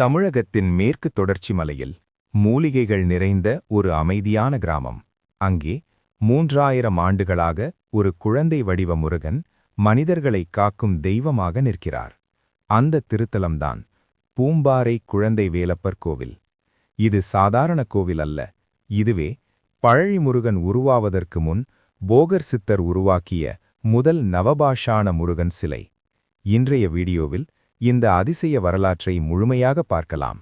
தமிழகத்தின் மேற்கு தொடர்ச்சி மலையில் மூலிகைகள் நிறைந்த ஒரு அமைதியான கிராமம். அங்கே மூன்றாயிரம் ஆண்டுகளாக ஒரு குழந்தை வடிவ முருகன் மனிதர்களை காக்கும் தெய்வமாக நிற்கிறார். அந்த திருத்தலம்தான் பூம்பாறை குழந்தை வேலப்பர் கோவில். இது சாதாரண கோவில் அல்ல. இதுவே பழழி முருகன் உருவாவதற்கு முன் போகர் சித்தர் உருவாக்கிய முதல் நவபாஷான முருகன் சிலை. இன்றைய வீடியோவில் இந்த அதிசய வரலாற்றை முழுமையாக பார்க்கலாம்.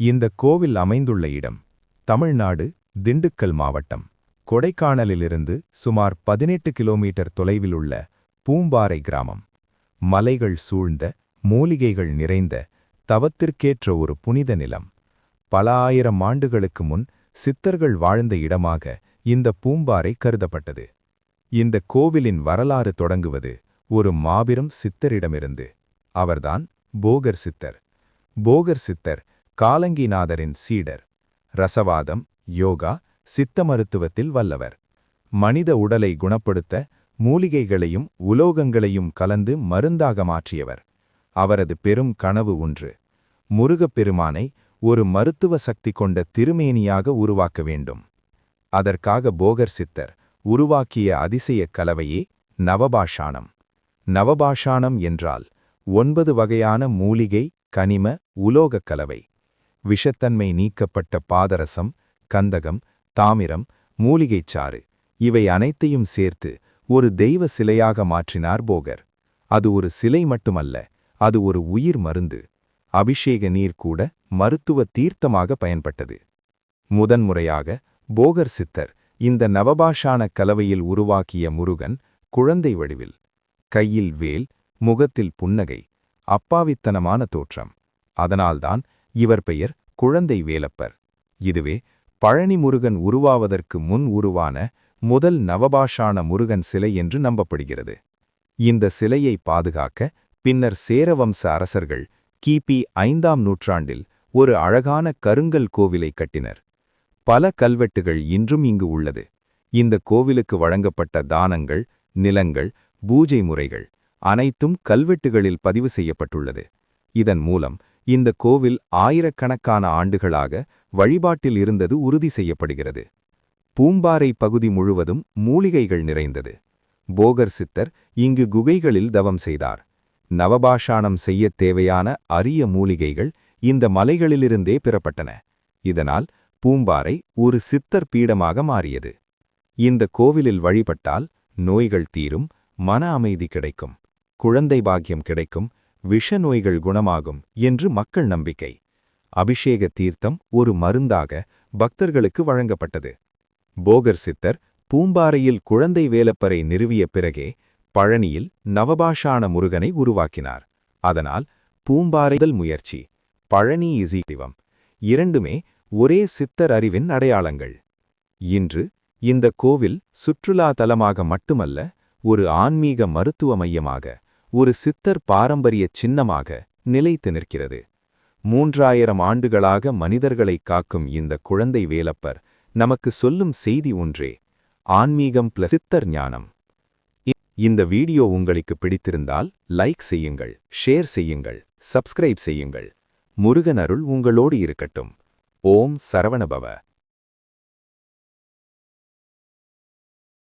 இந்த கோவில் அமைந்துள்ள இடம் தமிழ்நாடு திண்டுக்கல் மாவட்டம் கொடைக்கானலிலிருந்து சுமார் பதினெட்டு கிலோமீட்டர் தொலைவில் உள்ள பூம்பாறை கிராமம். மலைகள் சூழ்ந்த மூலிகைகள் நிறைந்த தவத்திற்கேற்ற ஒரு புனித நிலம். பல ஆயிரம் ஆண்டுகளுக்கு முன் சித்தர்கள் வாழ்ந்த இடமாக இந்த பூம்பாறை கருதப்பட்டது. இந்த கோவிலின் வரலாறு தொடங்குவது ஒரு மாபெரும் சித்தரிடமிருந்து. அவர்தான் போகர் சித்தர். போகர் சித்தர் காலங்கிநாதரின் சீடர். ரசவாதம் யோகா சித்த மருத்துவத்தில் வல்லவர். மனித உடலை குணப்படுத்த மூலிகைகளையும் உலோகங்களையும் கலந்து மருந்தாக மாற்றியவர். அவரது பெரும் கனவு ஒன்று. முருகப்பெருமானை ஒரு மருத்துவ சக்தி கொண்ட திருமேனியாக உருவாக்க வேண்டும். அதற்காக போகர் சித்தர் உருவாக்கிய அதிசய கலவையே நவபாஷாணம். நவபாஷாணம் என்றால் ஒன்பது வகையான மூலிகை கனிம உலோகக் கலவை. விஷத்தன்மை நீக்கப்பட்ட பாதரசம் கந்தகம் தாமிரம் மூலிகைச்சாறு இவை அனைத்தையும் சேர்த்து ஒரு தெய்வ சிலையாக மாற்றினார் போகர். அது ஒரு சிலை மட்டுமல்ல அது ஒரு உயிர் மருந்து. அபிஷேக நீர் கூட மருத்துவ தீர்த்தமாக பயன்பட்டது. முதன்முறையாக போகர் சித்தர் இந்த நவபாஷான கலவையில் உருவாக்கிய முருகன் குழந்தை வடிவில். கையில் வேல் முகத்தில் புன்னகை அப்பாவித்தனமான தோற்றம். அதனால்தான் இவர் பெயர் குழந்தை வேலப்பர். இதுவே பழனி முருகன் உருவாவதற்கு முன் உருவான முதல் நவபாஷான முருகன் சிலை என்று நம்பப்படுகிறது. இந்த சிலையை பாதுகாக்க பின்னர் சேரவம்ச அரசர்கள் கிபி ஐந்தாம் நூற்றாண்டில் ஒரு அழகான கருங்கல் கோவிலை கட்டினர். பல கல்வெட்டுகள் இன்றும் இங்கு உள்ளது. இந்த கோவிலுக்கு வழங்கப்பட்ட தானங்கள் நிலங்கள் பூஜை முறைகள் அனைத்தும் கல்வெட்டுகளில் பதிவு செய்யப்பட்டுள்ளது. இதன் மூலம் இந்த கோவில் ஆயிரக்கணக்கான ஆண்டுகளாக வழிபாட்டில் இருந்தது உறுதி செய்யப்படுகிறது. பூம்பாறை பகுதி முழுவதும் மூலிகைகள் நிறைந்தது. போகர் சித்தர் இங்கு குகைகளில் தவம் செய்தார். நவபாஷாணம் செய்யத் தேவையான அரிய மூலிகைகள் இந்த மலைகளிலிருந்தே பெறப்பட்டன. இதனால் பூம்பாறை ஒரு சித்தர் பீடமாக மாறியது. இந்த கோவிலில் வழிபட்டால் நோய்கள் தீரும் மன அமைதி கிடைக்கும். குழந்தை பாக்கியம் கிடைக்கும் விஷ நோய்கள் குணமாகும் என்று மக்கள் நம்பிக்கை. அபிஷேக தீர்த்தம் ஒரு மருந்தாக பக்தர்களுக்கு வழங்கப்பட்டது. போகர் சித்தர் பூம்பாறையில் குழந்தை வேலப்பரை நிறுவிய பிறகே பழனியில் நவபாஷான முருகனை உருவாக்கினார். அதனால் பூம்பாறைதல் முயற்சி பழனி இசீடிவம் இரண்டுமே ஒரே சித்தர் அறிவின் அடையாளங்கள். இன்று இந்த கோவில் சுற்றுலா தலமாக மட்டுமல்ல ஒரு ஆன்மீக மருத்துவ மையமாக ஒரு சித்தர் பாரம்பரிய சின்னமாக நிலைத்து நிற்கிறது. மூன்றாயிரம் ஆண்டுகளாக மனிதர்களை காக்கும் இந்த குழந்தை வேலப்பர் நமக்கு சொல்லும் செய்தி ஒன்றே ஆன்மீகம் பிளஸ் சித்தர் ஞானம். இந்த வீடியோ உங்களுக்கு பிடித்திருந்தால் லைக் செய்யுங்கள் ஷேர் செய்யுங்கள் சப்ஸ்கிரைப் செய்யுங்கள். முருகன் அருள் உங்களோடு இருக்கட்டும். ஓம் சரவணபவ.